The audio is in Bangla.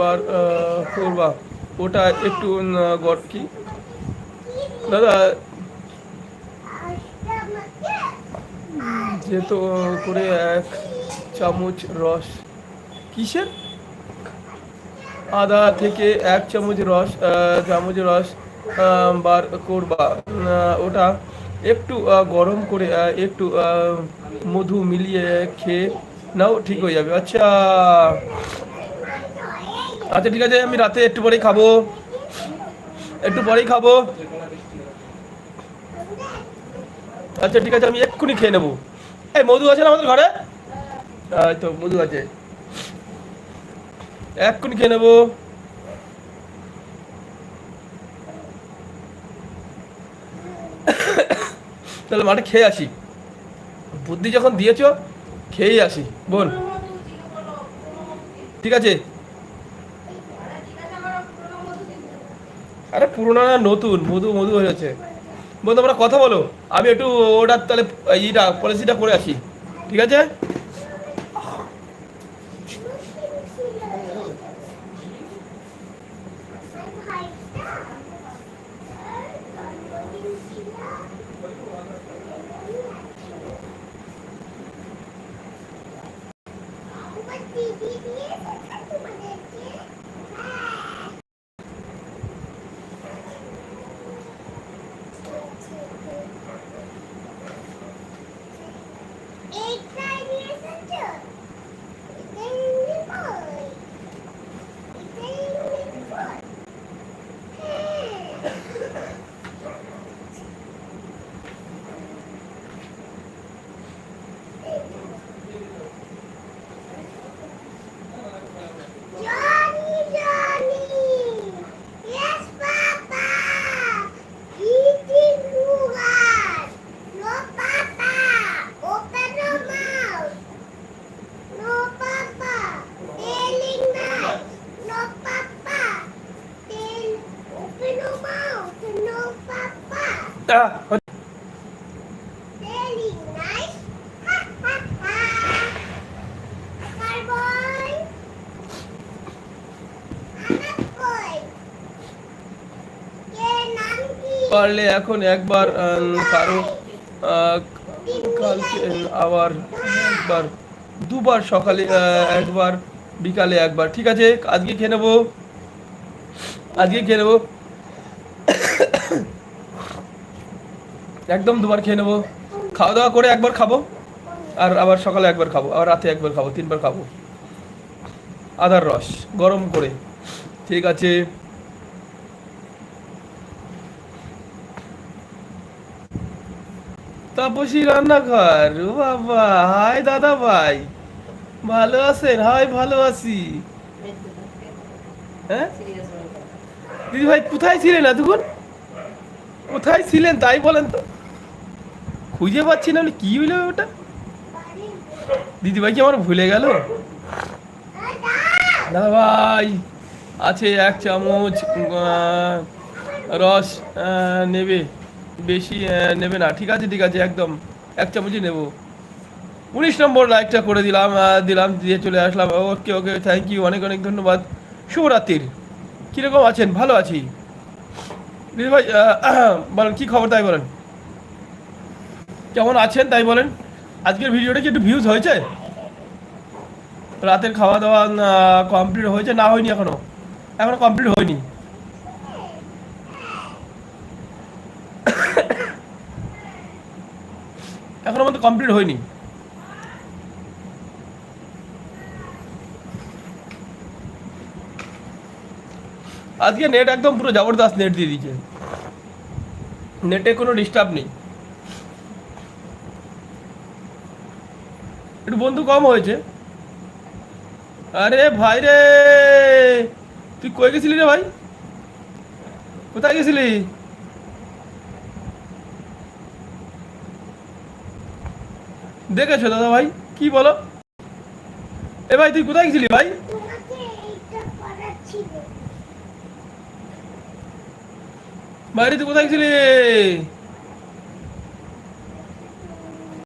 বার করবা। ওটা একটু গড় কি? দাদা, যেহেতু করে এক চামচ রস। কিসের? আদা থেকে এক চামচ রস চামচ রস বার করবা। ওটা একটু গরম করে একটু মধু মিলিয়ে খেয়ে নাও, ঠিক হয়ে যাবে। আচ্ছা। আচ্ছা ঠিক আছে, আমি রাতে একটু পরেই খাব। একটু পরেই খাব। আচ্ছা ঠিক আছে, আমি এক্ষুনি খেয়ে নেব। এই, মধু আছে না আমাদের ঘরে? তো, মধু আছে। এক্ষুনি খেয়ে নেব। তাহলে মাঠে খেয়ে আসি। বুদ্ধি যখন দিয়েছ, খেয়েই আসি। বল। ঠিক আছে। আরে পুরোনো না, নতুন, মধু মধু হয়েছে বন্ধু তোমরা কথা বলো। আমি একটু ওটার তাহলে ইটা, পলিসিটা করে আসি। ঠিক আছে? পারলে এখন একবার কারও কালকে আবার একবার দুবার সকালে আহ, একবার বিকালে একবার ঠিক আছে? আজকে খেয়ে নেব। আজকে খেয়ে নেব। একদম দুবার খেয়ে নেব। খাওয়া দাওয়া করে একবার খাব, আর আবার সকালে একবার খাব, আবার রাতে একবার খাব, তিনবার খাব। আদার রস, গরম করে। ঠিক আছে। তাপসী রান্নাঘর, ও বাবা, হাই দাদা ভাই। ভালো আছেন? হাই, ভালো আছি। হ্যাঁ? দিদি ভাই, কোথায় ছিলেন এতক্ষণ? কোথায় ছিলেন তাই বলেন তো। খুঁজে পাচ্ছি না, কি হইল ওটা? দিদি ভাই কি আমার ভুলে গেল? দাদা ভাই আছে এক চামচ রস নেবে। বেশি নেবে না। ঠিক আছে ঠিক আছে, একদম। এক চামচই নেব। উনিশ নম্বর লাইকটা করে দিলাম দিলাম, দিয়ে চলে আসলাম। ওকে ওকে থ্যাংক ইউ অনেক অনেক ধন্যবাদ। শুভরাত্রির। কীরকম আছেন? ভালো আছি? দিদি ভাই বলেন, কী খবর তাই বলেন? কেমন আছেন তাই বলেন? আজকের ভিডিওটা কি একটু ভিউজ হয়েছে? রাতের খাওয়া দাওয়া কমপ্লিট হয়েছে? না হয়নি এখনও। এখনও কমপ্লিট হয়নি। এখনও মতো কমপ্লিট হয়নি। আজকে নেট একদম পুরো জবরদস্ত নেট দিয়ে দিয়েছে। নেটে কোনো ডিস্টার্ব নেই। একটু বন্ধু কম হয়েছে। আরে ভাই রে, তুই কই গেছিলি রে ভাই? কোথায় গেছিলি? দেখেছ দাদা ভাই, কি বলো? এ ভাই, তুই কোথায় গেছিলি ভাই? বাইরে তুই কোথায় গেছিলি?